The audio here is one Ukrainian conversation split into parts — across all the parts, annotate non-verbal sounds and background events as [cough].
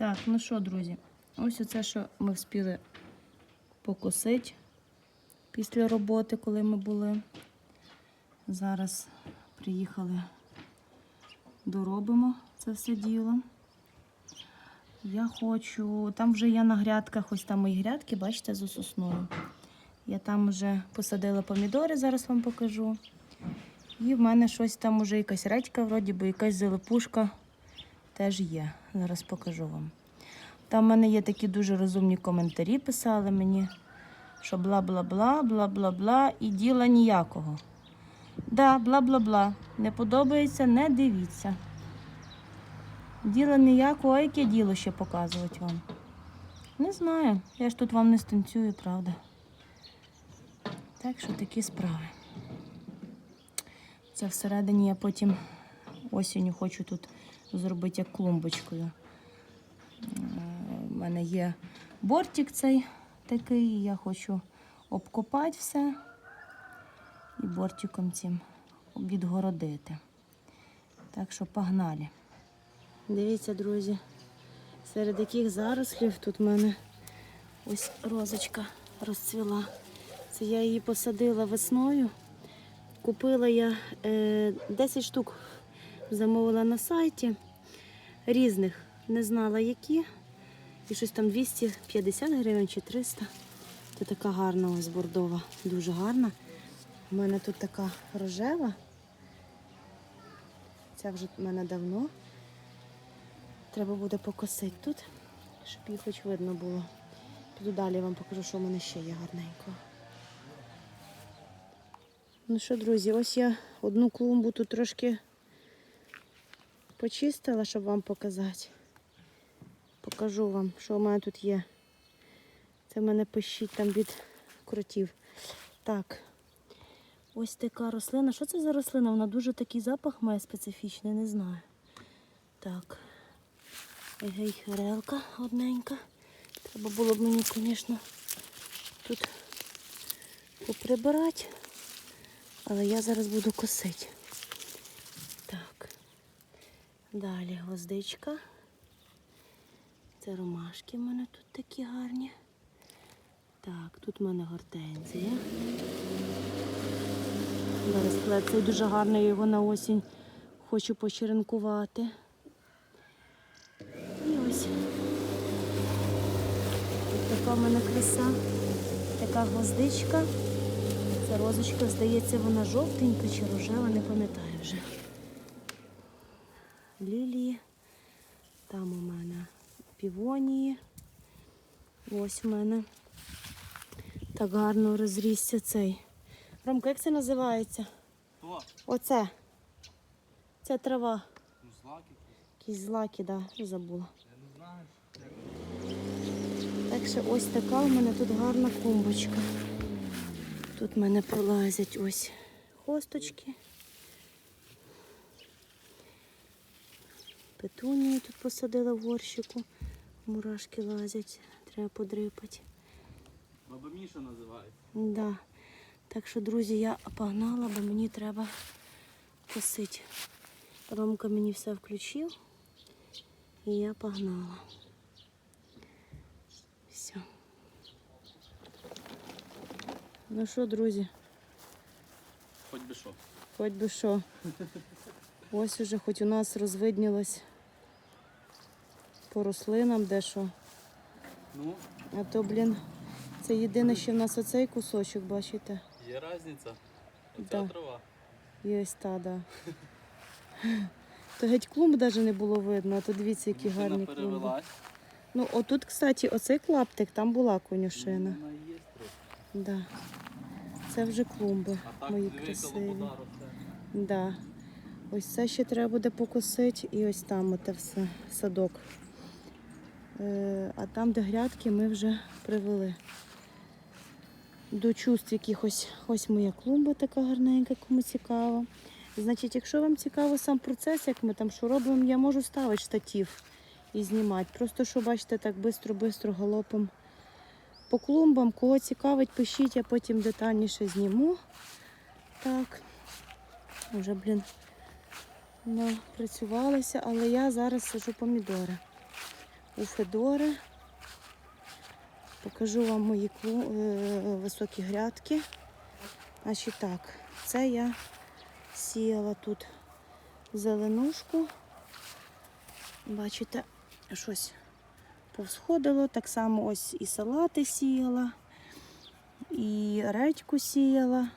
Так, ну що, друзі, ось оце, що ми встигли покосити після роботи, коли ми були. Зараз приїхали, доробимо це все діло. Я хочу, там вже я на грядках, ось там мої грядки, бачите, з сосною. Я там вже посадила помідори, зараз вам покажу. І в мене щось там уже якась редька, вроді би якась зелепушка теж є. Зараз покажу вам. Там в мене є такі дуже розумні коментарі, писали мені, що бла-бла-бла, бла-бла-бла і діла ніякого. Да, бла-бла-бла. Не подобається, не дивіться. Діла ніякого, а яке діло ще показувати вам? Не знаю. Я ж тут вам не станцюю, правда. Так що такі справи. Це всередині я потім осінню хочу тут зробити як клумбочкою. У мене є бортик цей такий, я хочу обкопати все і бортиком цим відгородити. Так що погнали. Дивіться, друзі, серед яких зарослів тут в мене ось розочка розцвіла. Це я її посадила весною. Купила я е, 10 штук, замовила на сайті різних, не знала які. І щось там 250 гривень чи 300. Це така гарна ось бордова, дуже гарна. У мене тут така рожева. Ця вже в мене давно. Треба буде покосити тут, щоб її хоч видно було. Піду далі вам покажу, що в мене ще є гарненького. Ну що, друзі, ось я одну клумбу тут трошки почистила, щоб вам показати. Покажу вам, що в мене тут є. Це в мене пищить там від кротів. Так. Ось така рослина. Що це за рослина? Вона дуже такий запах має специфічний, не знаю. Так. Егей, релка одненька. Треба було б мені, звісно, тут поприбирати. Але я зараз буду косити. Далі гвоздичка. Це ромашки в мене тут такі гарні. Так, тут в мене гортензія. Зараз клет дуже гарний, я його на осінь хочу почеренкувати. І ось. Ось така в мене краса. Така гвоздичка. Ця розочка, здається, вона жовтенька чи рожева, не пам'ятаю вже. Лілії. Там у мене півонії. Ось у мене так гарно розрісся цей. Ромка, як це називається? Хто? Оце. Це трава. Ну, злаки. Якісь злаки, да, забула. Я не знаю. Так що ось така у мене тут гарна клумбочка. Тут в мене пролазять ось хосточки. Петунію тут посадила в горщику. Мурашки лазять, треба подрипати. Баба Міша називається. Да. Так що, друзі, я погнала, бо мені треба косити. Ромка мені все включив. І я погнала. Все. Ну що, друзі, Хоч би що. хоч би що. [laughs] Ось уже хоч у нас розвиднілось по рослинам дещо. Ну, А то, блін, це єдине, що в нас оцей кусочок, бачите? є різниця. Оця Да. трава. Є ось та, да. То геть клумб навіть не було видно, а то дивіться, які Машина гарні клумби. Ну, отут, кстати, оцей клаптик, там була конюшина. Є. Да. Це вже клумби А так мої красиві. Да. Ось це ще треба буде покосити і ось там оте все, садок. Е, а там, де грядки, ми вже привели. До чувств якихось. Ось моя клумба така гарненька, кому цікаво. Значить, якщо вам цікаво сам процес, як ми там що робимо, я можу ставити штатив і знімати. Просто що бачите, так швидко-швидко галопом по клумбам. Кого цікавить, пишіть, я потім детальніше зніму. Так. Вже, блін, напрацювалася, але я зараз сажу помідори. У Федори. Покажу вам мої е, високі грядки. Значить так, це я сіяла тут зеленушку. Бачите, щось повсходило. Так само ось і салати сіяла, і редьку сіяла.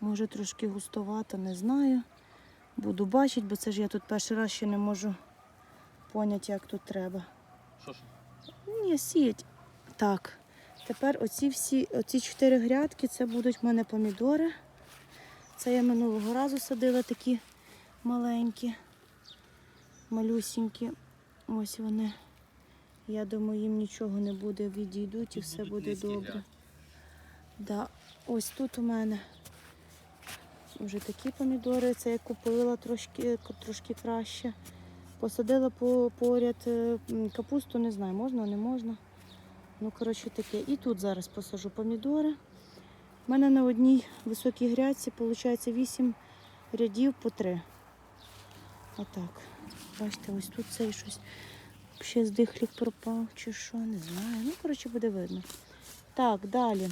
Може трошки густовато, не знаю. Буду бачити, бо це ж я тут перший раз ще не можу поняти, як тут треба. Що ж? Ні, сіять. Так. Тепер оці всі, оці чотири грядки, це будуть в мене помідори. Це я минулого разу садила такі маленькі, малюсінькі. Ось вони. Я думаю, їм нічого не буде, відійдуть і все буде добре. Да. Ось тут у мене вже такі помідори. Це я купила трошки, трошки краще. Посадила по, поряд е, капусту, не знаю, можна, не можна. Ну, коротше, таке. І тут зараз посажу помідори. У мене на одній високій грядці виходить 8 рядів по 3. Отак. Бачите, ось тут цей щось ще здихлік пропав чи що, не знаю. Ну, коротше, буде видно. Так, далі.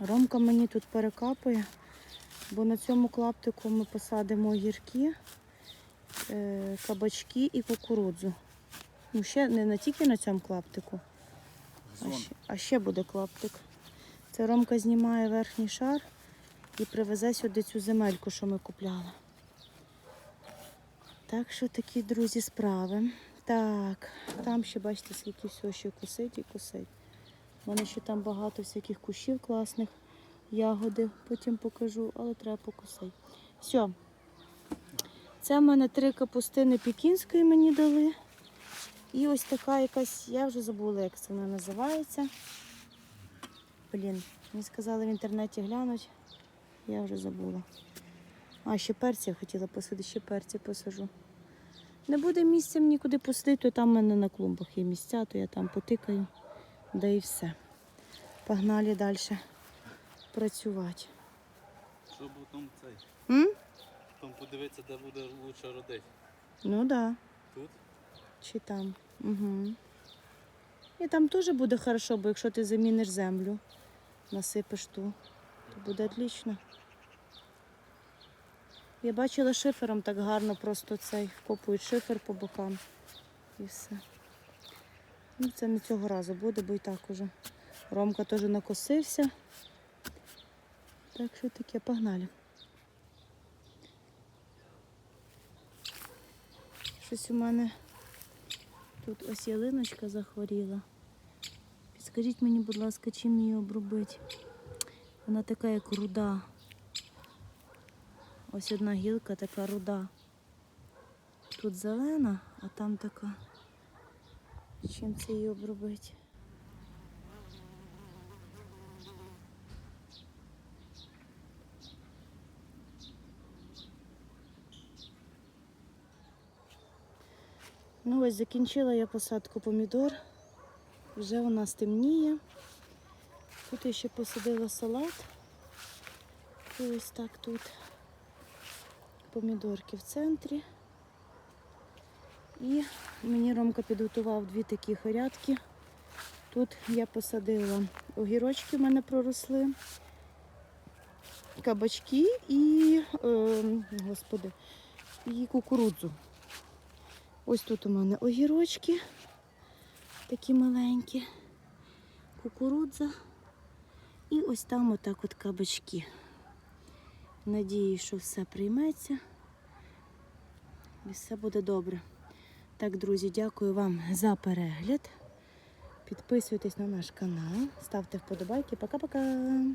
Ромка мені тут перекапує, бо на цьому клаптику ми посадимо огірки, кабачки і кукурудзу. Ну, ще не, тільки на цьому клаптику, а ще, а ще буде клаптик. Це Ромка знімає верхній шар і привезе сюди цю земельку, що ми купляли. Так що такі, друзі, справи. Так, там ще бачите, скільки всього ще косить і косить. У мене ще там багато всяких кущів класних, ягоди, потім покажу, але треба покусити. Все. Це в мене три капустини пекінської мені дали. І ось така якась, я вже забула, як це вона називається. Блін, мені сказали в інтернеті глянуть, я вже забула. А, ще перці я хотіла посадити, ще перці посажу. Не буде місця мені куди посадити, то там в мене на клумбах є місця, то я там потикаю, да і все. Погнали далі працювати. Щоб потім цей. М? Потім подивитися, де буде лучше родити. Ну так. Да. Тут? Чи там. Угу. І там теж буде хорошо, бо якщо ти заміниш землю, насипеш ту, то буде отлично. Я бачила шифером так гарно, просто цей вкопують шифер по бокам і все. Ну, це не цього разу буде, бо і так уже. Ромка теж накосився. Так що таке, погнали. Щось у мене Тут ось ялиночка захворіла. Підскажіть мені, будь ласка, чим її обробити? Вона така, як руда. Ось одна гілка така руда. Тут зелена, а там така. Чим це її обробити? Ну ось закінчила я посадку помідор. Вже у нас темніє. Тут я ще посадила салат. І ось так тут помідорки в центрі. І мені Ромка підготував дві такі хорядки. Тут я посадила огірочки в мене проросли, кабачки і, е, господи, і кукурудзу. Ось тут у мене огірочки, такі маленькі, кукурудза. І ось там отак от кабачки. Надіюсь, що все прийметься. І все буде добре. Так, друзі, дякую вам за перегляд. Підписуйтесь на наш канал, ставте вподобайки. Пока-пока.